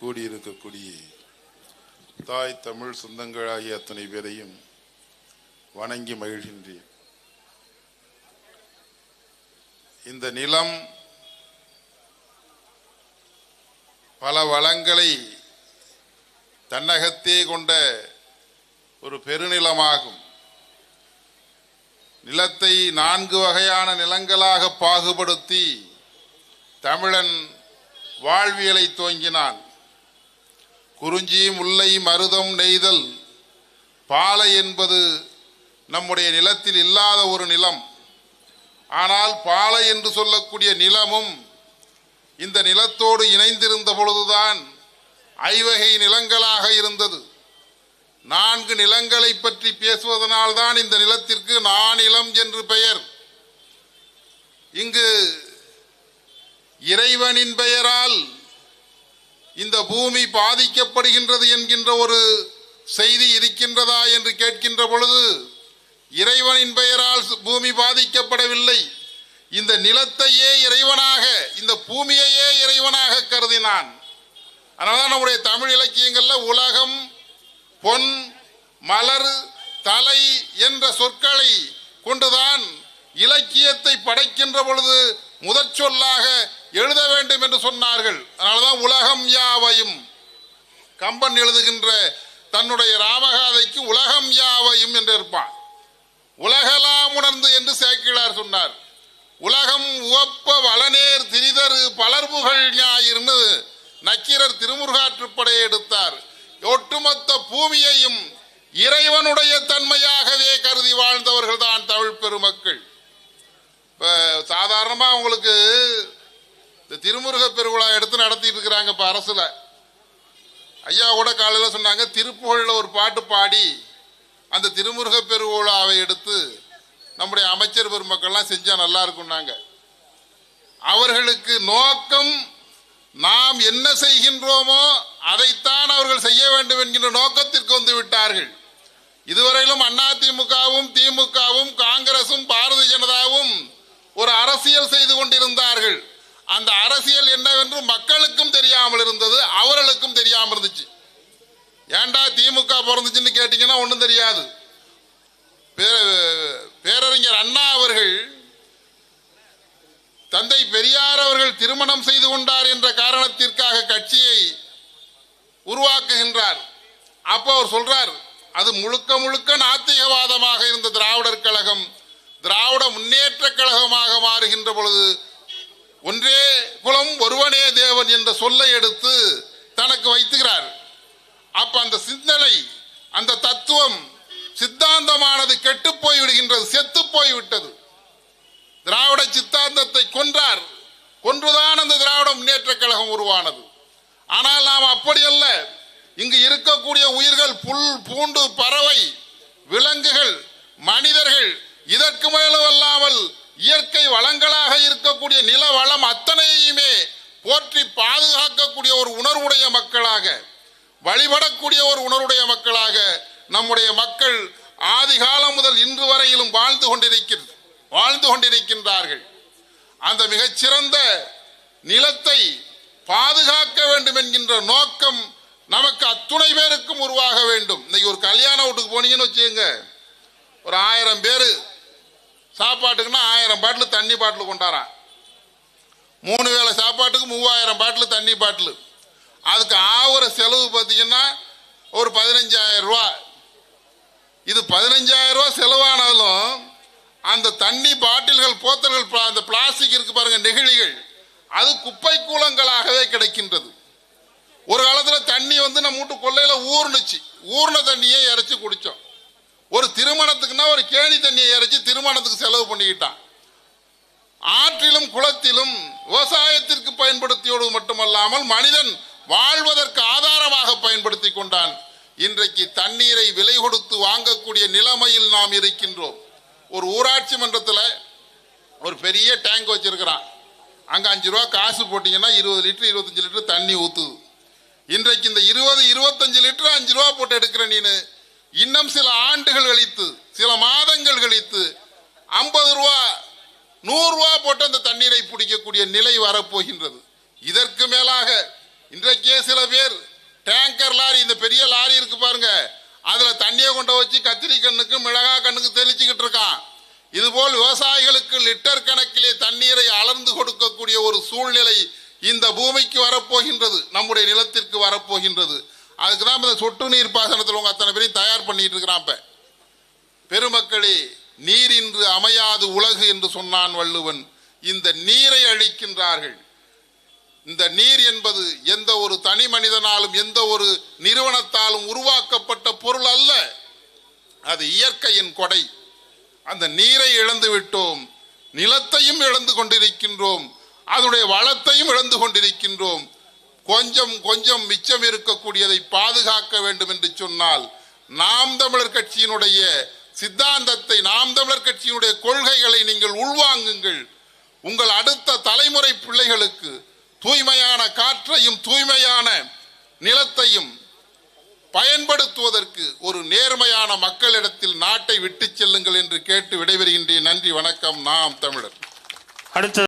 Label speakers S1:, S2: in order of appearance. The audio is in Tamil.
S1: கூடியிருக்கக்கூடிய தாய் தமிழ் சொந்தங்களாகிய அத்தனை பேரையும் வணங்கி மகிழ்கின்றேன். இந்த நிலம் பல வளங்களை தன்னகத்தே கொண்ட ஒரு பெருநிலமாகும். நிலத்தை நான்கு வகையான நிலங்களாக பாகுபடுத்தி தமிழன் வாழ்வியலை துவங்கினான். குறிஞ்சி முல்லை மருதம் நெய்தல். பாலை என்பது நம்முடைய நிலத்தில் இல்லாத ஒரு நிலம். ஆனால் பாலை என்று சொல்லக்கூடிய நிலமும் இந்த நிலத்தோடு இணைந்திருந்த பொழுதுதான் ஐவகை நிலங்களாக இருந்தது. நான்கு நிலங்களை பற்றி பேசுவதனால்தான் இந்த நிலத்திற்கு நானிலம் என்று பெயர். இங்கு இறைவனின் பெயரால் இந்த பூமி பாதிக்கப்படுகின்றது என்கின்ற ஒரு செய்தி இருக்கின்றதா என்று கேட்கின்ற பொழுது இறைவனின் பெயரால் பூமி பாதிக்கப்படவில்லை. இந்த நிலத்தையே இறைவனாக இந்த பூமியையே இறைவனாக கருதினான். அதனால்தான் நம்முடைய தமிழ் இலக்கியங்கள்ல உலகம் பொன் மலர் தலை என்ற சொற்களை கொண்டுதான் இலக்கியத்தை படைக்கின்ற பொழுது முதற் சொல்லாக எழுத வேண்டும் என்று சொன்னார்கள். அதனாலதான் உலகம் யாவையும் கம்பன் எழுதுகின்ற தன்னுடைய ராமகாதைக்கு உலகம் யாவையும் என்று இருப்பான். உலகலாம் உணர்ந்து என்று சேக்கிழார் சொன்னார். உலகம் உவப்ப வளநேர் திரிதரு பலர்புகழ் ஞாயிறுன்னு நக்கீரர் திருமுருகாற்றுப்படையை எடுத்தார். ஒட்டுமொத்த பூமியையும் இறைவனுடைய தன்மையாகவே கருதி வாழ்ந்தவர்கள் தான் தமிழ் பெருமக்கள். இப்ப சாதாரணமா உங்களுக்கு இந்த திருமுருக பெருவிழா எடுத்து நடத்திட்டு இருக்கிறாங்க இப்ப அரசுல. ஐயா கூட காலையில் சொன்னாங்க திருப்புகழில் ஒரு பாட்டு பாடி அந்த திருமுருக பெருவிழாவை எடுத்து நம்முடைய அமைச்சர் பெருமக்கள்லாம் செஞ்சா நல்லா இருக்கும்னாங்க. அவர்களுக்கு நோக்கம் நாம் என்ன செய்கின்றோமோ அதைத்தான் அவர்கள் செய்ய வேண்டும் என்கின்ற நோக்கத்திற்கு வந்து விட்டார்கள். இதுவரையிலும் அதிமுகவும் திமுகவும் காங்கிரசும் பாரதிய ஜனதாவும் ஒரு அரசியல் செய்து கொண்டிருந்தார்கள். அந்த அரசியல் என்னவென்று மக்களுக்கும் தெரியாமல் இருந்தது அவர்களுக்கும் தெரியாமல் இருந்துச்சு. ஏன்டா திமுக பிறந்துச்சுன்னு கேட்டீங்கன்னா ஒன்றும் தெரியாது. பே- பேரறிஞர் அண்ணா அவர்கள் தந்தை பெரியார் அவர்கள் திருமணம் செய்து கொண்டார் என்ற காரணத்திற்காக கட்சியை உருவாக்குகின்றார். அப்போ அவர் சொல்றார் அது முழுக்க முழுக்க நாத்திகவாதமாக இருந்த திராவிடர் கழகம் திராவிட முன்னேற்ற கழகமாக மாறுகின்ற பொழுது ஒன்றே குலம் ஒருவனே தேவன் என்ற சொல்லை எடுத்து தனக்கு வைத்துகிறார். அப்ப அந்த சிந்தனை அந்த தத்துவம் சித்தாந்தமானது கெட்டு போய் விடுகின்றது செத்து போய் விட்டது திராவிட சித்தாந்தத்தை கொன்றார். கொன்றுதான் அந்த திராவிட முன்னேற்ற கழகம் உருவானது. ஆனால் நாம் அப்படி அல்ல இங்கு இருக்கக்கூடிய உயிர்கள் புல் பூண்டு பறவை விலங்குகள் மனிதர்கள் இதற்கு மேலும் அல்லாமல் இயற்கை வளங்களாக இருக்கக்கூடிய நில வளம் அத்தனையுமே போற்றி பாதுகாக்கக்கூடிய ஒரு உணர்வுடைய மக்களாக வழிபடக்கூடிய ஒரு உணர்வுடைய மக்களாக நம்முடைய மக்கள் ஆதிகாலம் முதல் இன்று வரையிலும் வாழ்ந்து கொண்டிருக்கிறது வாழ்ந்து கொண்டிருக்கின்றார்கள். அந்த மிகச்சிறந்த நிலத்தை பாதுகாக்க வேண்டும் என்கின்ற நோக்கம் நமக்கு அத்துணை பேருக்கும் உருவாக வேண்டும். இன்னைக்கு ஒரு கல்யாண வீட்டுக்கு போனீங்கன்னு வச்சுக்கோங்க. ஒரு ஆயிரம் பேர் சாப்பாட்டுக்குன்னா ஆயிரம் பாட்டில் தண்ணி பாட்டில் கொண்டாரான் மூணு வேளை சாப்பாட்டுக்கு மூவாயிரம் பாட்டில் தண்ணி பாட்டில். அதுக்கு ஆகுற செலவு பார்த்தீங்கன்னா ஒரு பதினஞ்சாயிரம் ரூபா. இது பதினஞ்சாயிரம் ரூபா செலவானாலும் அந்த தண்ணி பாட்டில்கள் போத்தல்கள் அந்த பிளாஸ்டிக் இருக்கு பாருங்க நெகிழிகள் அது குப்பை கூலங்களாகவே கிடைக்கின்றது. ஒரு காலத்தில் தண்ணி வந்து நம்ம வீட்டு கொள்ளையில் ஊர்னுச்சு. ஊர்ன தண்ணியை இறைச்சி குடித்தோம் ஒரு திருமணத்துக்குன்னா ஒரு கேணி தண்ணியை இறைச்சி திருமணத்துக்கு செலவு பண்ணிக்கிட்டான். ஆற்றிலும் குளத்திலும் விவசாயத்திற்கு பயன்படுத்தியோடு மட்டுமல்லாமல் மனிதன் வாழ்வதற்கு ஆதாரமாக பயன்படுத்தி கொண்டான். இன்றைக்கு தண்ணீரை விலை கொடுத்து வாங்கக்கூடிய நிலைமையில் நாம் இருக்கின்றோம். ஒரு ஊராட்சி மன்றத்தில் ஒரு பெரிய டேங்க் வச்சிருக்கிறான். அங்க அஞ்சு ரூபா காசு போட்டீங்கன்னா இருபது லிட்டர் இருபத்தஞ்சு லிட்டர் தண்ணி ஊற்றுது இன்றைக்கு இந்த இருபது இருபத்தஞ்சு லிட்டர் அஞ்சு ரூபா போட்டு எடுக்கிற நீனு இன்னும் சில ஆண்டுகள் கழித்து சில மாதங்கள் கழித்து ஐம்பது ரூபா நூறுரூவா போட்டு அந்த தண்ணீரை பிடிக்கக்கூடிய நிலை வரப்போகின்றது. இதற்கு மேலாக இன்றைக்கே சில பேர் டேங்கர் லாரி இந்த பெரிய லாரி இருக்கு பாருங்க. அதில் தண்ணியை கொண்டு வச்சு கத்திரி கண்ணுக்கு மிளகா கண்ணுக்கு தெளிச்சுக்கிட்டு இருக்கான். இதுபோல் விவசாயிகளுக்கு லிட்டர் கணக்கிலே தண்ணீரை அளந்து கொடுக்கக்கூடிய ஒரு சூழ்நிலை இந்த பூமிக்கு வரப்போகின்றது. நம்முடைய நிலத்திற்கு வரப்போகின்றது. அதுக்கு தான் இந்த சொட்டு நீர் பாசனத்தில் உங்கள் அத்தனை பேரையும் தயார் பண்ணிட்டு இருக்கிறான் இப்ப. பெருமக்களே நீர் இன்று அமையாது உலகு என்று சொன்னான் வள்ளுவன். இந்த நீரை அழிக்கின்றார்கள். இந்த நீர் என்பது எந்த ஒரு தனி மனிதனாலும் எந்த ஒரு நிறுவனத்தாலும் உருவாக்கப்பட்ட பொருள் அல்ல. அது இயற்கையின் கொடை. அந்த நீரை இழந்து விட்டோம். நிலத்தையும் இழந்து கொண்டிருக்கின்றோம். அதனுடைய வளத்தையும் இழந்து கொண்டிருக்கின்றோம். கொஞ்சம் கொஞ்சம் மிச்சம் இருக்கக்கூடியதை பாதுகாக்க வேண்டும் என்று சொன்னால் நாம் தமிழர் கட்சியினுடைய சித்தாந்தத்தை நாம் தமிழர் கட்சியினுடைய கொள்கைகளை நீங்கள் உள்வாங்குங்கள். உங்கள் அடுத்த தலைமுறை பிள்ளைகளுக்கு தூய்மையான காற்றையும் தூய்மையான நிலத்தையும் பயன்படுத்துவதற்கு ஒரு நேர்மையான மக்களிடத்தில் நாட்டை விட்டுச் செல்லுங்கள் என்று கேட்டு விடைபெறுகின்றேன். நன்றி வணக்கம். நாம் தமிழர்.
S2: அடுத்த